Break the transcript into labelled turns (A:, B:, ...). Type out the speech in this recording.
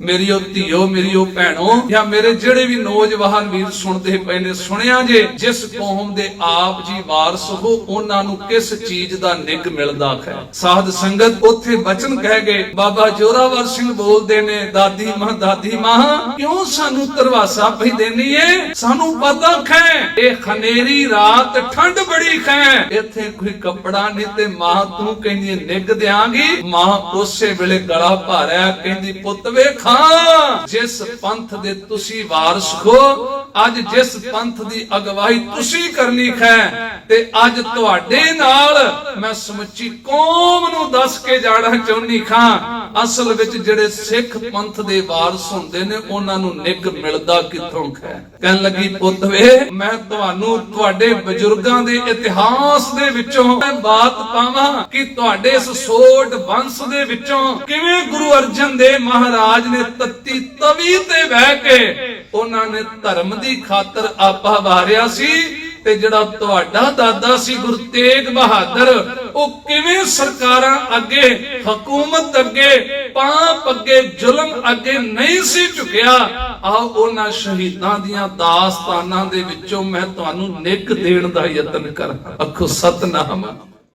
A: ਮੇਰੀ ਉਹ ਧੀਓ ਮੇਰੀ ਮੇਰੀਓ ਭੈਣੋ ਜਾਂ ਮੇਰੇ ਜਿਹੜੇ ਵੀ ਨੌਜਵਾਨ ਵੀਰ ਸੁਣਦੇ ਪਏ ਨੇ ਸੁਣਿਆ ਜੇ ਜਿਸ ਕੌਮ ਦੇ ਆਪ ਜੀ ਵਾਰਸ ਹੋ ਉਹਨਾਂ ਨੂੰ ਕਿਸ ਚੀਜ਼ ਦਾ ਨਿੱਘ ਮਿਲਦਾ ਹੈ? ਸਾਧ ਸੰਗਤ ਉੱਥੇ ਬਚਨ ਕਹਿ ਗਏ ਬਾਬਾ ਜੋਰਾਵਰ ਸਿੰਘ ਬੋਲਦੇ ਨੇ ਦਾਦੀ ਮਾਂ ਦਾਦੀ ਮਾਂ ਕਿਉਂ ਸਾਨੂੰ ਤਰਵਾਸਾ ਪਈ ਦੇਣੀ ਏ? ਸਾਨੂੰ ਪਤਾ ਖੈ ਇਹ ਖਨੇਰੀ ਰਾਤ ਠੰਡ ਬੜੀ ਖੈ ਇੱਥੇ ਕੋਈ ਕੱਪੜਾ ਨਹੀਂ ਤੇ ਮਾਂ ਤੂੰ ਕਹਿੰਦੀ ਏ, ਨਿੱਘ ਦਿਆਂਗੀ। ਮਾਂ ਉਸੇ ਵੇਲੇ ਗਲਾ ਭਾਰਿਆ ਕਹਿੰਦੀ ਪੁੱਤ ਵੇਖ ਜਿਸ ਪੰਥ ਦੇ ਤੁਸੀਂ ਵਾਰਸ ਹੋ, ਅੱਜ ਜਿਸ ਪੰਥ ਦੀ ਅਗਵਾਈ ਤੁਸੀਂ ਕਰਨੀ ਖੈ ਤੇ ਅੱਜ ਤੁਹਾਡੇ ਨਾਲ ਮੈਂ ਸਮੁੱਚੀ ਕੌਮ ਨੂੰ ਦੱਸ ਕੇ ਜਾਣਾ ਚਾਹੁੰਦੀ ਖਾਂ ਅਸਲ ਵਿੱਚ ਜਿਹੜੇ ਸਿੱਖ ਪੰਥ ਦੇ ਵਾਰਸ ਹੁੰਦੇ ਨੇ, ਉਹਨਾਂ ਨੂੰ ਨਿੱਘ ਮਿਲਦਾ ਕਿੱਥੋਂ ਖੈ ਕਹਿਣ ਲੱਗੀ, ਪੁੱਤ ਵੇ, ਮੈਂ ਤੁਹਾਨੂੰ ਤੁਹਾਡੇ ਬਜ਼ੁਰਗਾਂ ਦੇ ਇਤਿਹਾਸ ਦੇ ਵਿੱਚੋਂ ਬਾਤ ਪਾਵਾਂ ਕਿ ਤੁਹਾਡੇ ਇਸ ਸੋਢ ਵੰਸ਼ ਦੇ ਵਿੱਚੋਂ ਕਿਵੇਂ ਗੁਰੂ ਅਰਜਨ ਦੇਵ ਮਹਾਰਾਜ ਨੇ ਤੱਤੀ ਤਵੀ ਤੇ ਬਹਿ ਕੇ ਉਹਨਾਂ ਨੇ ਧਰਮ ਦੀ ਖਾਤਰ ਆਪਾ ਵਾਰਿਆ ਸੀ ਤੇ ਜਿਹੜਾ ਤੁਹਾਡਾ ਦਾਦਾ ਸੀ ਗੁਰੂ ਤੇਗ ਬਹਾਦਰ ਉਹ ਕਿਵੇਂ ਸਰਕਾਰਾਂ ਅੱਗੇ, ਹਕੂਮਤ ਅੱਗੇ, ਪਾਪ ਅੱਗੇ, ਜ਼ੁਲਮ ਅੱਗੇ ਨਹੀਂ ਸੀ ਝੁਕਿਆ? ਆਓ ਉਹਨਾਂ ਸ਼ਹੀਦਾਂ ਦੀਆਂ ਦਾਸਤਾਨਾਂ ਦੇ ਵਿੱਚੋਂ ਮੈਂ ਤੁਹਾਨੂੰ ਨਿੱਘ ਦੇਣ ਦਾ ਯਤਨ ਕਰਾਂ। ਅੱਖੋ ਸਤਨਾਮ।